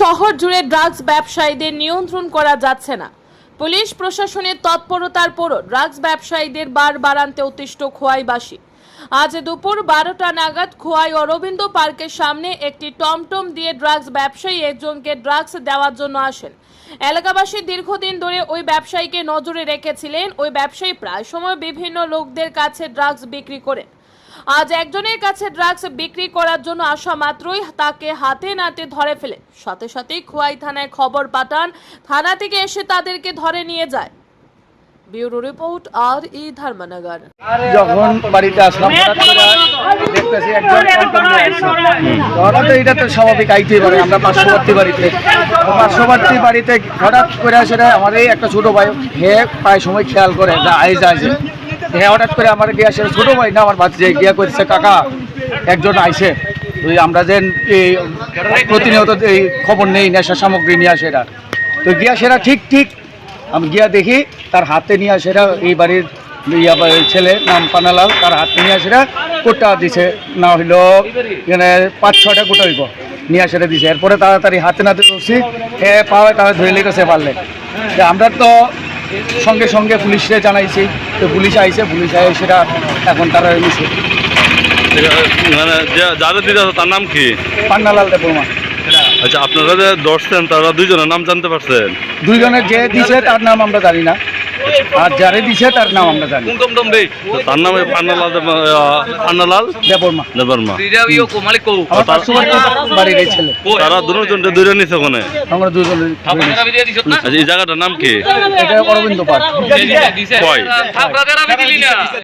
শহর জুড়ে ড্রাগস ব্যবসায়ীদের নিয়ন্ত্রণ করা যাচ্ছে না। পুলিশ প্রশাসনের তৎপরতার পরও ড্রাগস ব্যবসায়ীদের বার বারান্তে অতিষ্ঠ খোয়াইবাসী। আজ দুপুর বারোটা নাগাদ খোয়াই অরবিন্দ পার্কের সামনে একটি টমটম দিয়ে ড্রাগস ব্যবসায়ী একজনকে ড্রাগস দেওয়ার জন্য আসেন। এলাকাবাসী দীর্ঘদিন ধরে ওই ব্যবসায়ীকে নজরে রেখেছিলেন। ওই ব্যবসায়ী প্রায় সময় বিভিন্ন লোকদের কাছে ড্রাগস বিক্রি করেন। আজ একজনের কাছে ড্রাগস বিক্রি করার জন্য আসা মাত্রই তাকে হাতে নাতে ধরে ফেলে। সাথে সাথেই খোয়াই থানায় খবর পাঠান, থানা থেকে এসে তাদেরকে ধরে নিয়ে যায়। ব্যুরো রিপোর্ট, আর ই ধর্মনগর। যখন বাড়িতে আসলাম দেখতেছি একজন আসছে। হঠাৎ এটা তো স্বাভাবিক আইতেই পারে আমরা পার্শ্ববর্তী বাড়িতে। পার্শ্ববর্তী বাড়িতে হঠাৎ করে আসে আমার এই একটা ছোট ভাই হে প্রায় সময় খেয়াল করে, যা আই যায় যে হে হঠাৎ করে আমার গিয়ে আসে ছোট ভাই না, আমার ভাতিজে গিয়া করছে কাকা, একজন আইসে তুই আমরা যে এই প্রতিনিয়ত এই খবর নেই, নেশা সামগ্রী নিয়ে আসে এরা। তো গিয়া সেরা ঠিক ঠিক। আমি গিয়া দেখি, তার হাতে নিয়ে সেরা এই বাড়ির ছেলে, নাম পানালাল, তার হাতে নিয়ে সেরা কোটা দিছে, না হইল এখানে পাঁচ ছটা কোটা হইব, নিয়ে সেটা দিছে। এরপরে তাড়াতাড়ি হাতে নাতে ধরছি, এ পাওয়া তারা ধরে লেগেছে পারলে। আমরা তো সঙ্গে সঙ্গে পুলিশে জানাইছি। তো পুলিশ আইছে পুলিশ আই সেটা এখন তারা নিছে। মানে দিতে তার নাম কি? পান্নালাল আচ্ছা আপনারা যে দর্শন তারা দুইজনের নাম জানতে পারছেন? দুইজনের যে দিছে তার নাম আমরা জানি না। আর যারে দিছে তার নাম আমরা জানি। তো তার নামে পান্নালাল পান্নালাল দেবর্মা দেবর্মা বাড়ির এই ছেলে। তারা দুজন দুইজন নিছে ওখানে। আমরা দুজন আচ্ছা এই জায়গাটার নাম কি? এটা অরবিন্দ পার্ক। কয়?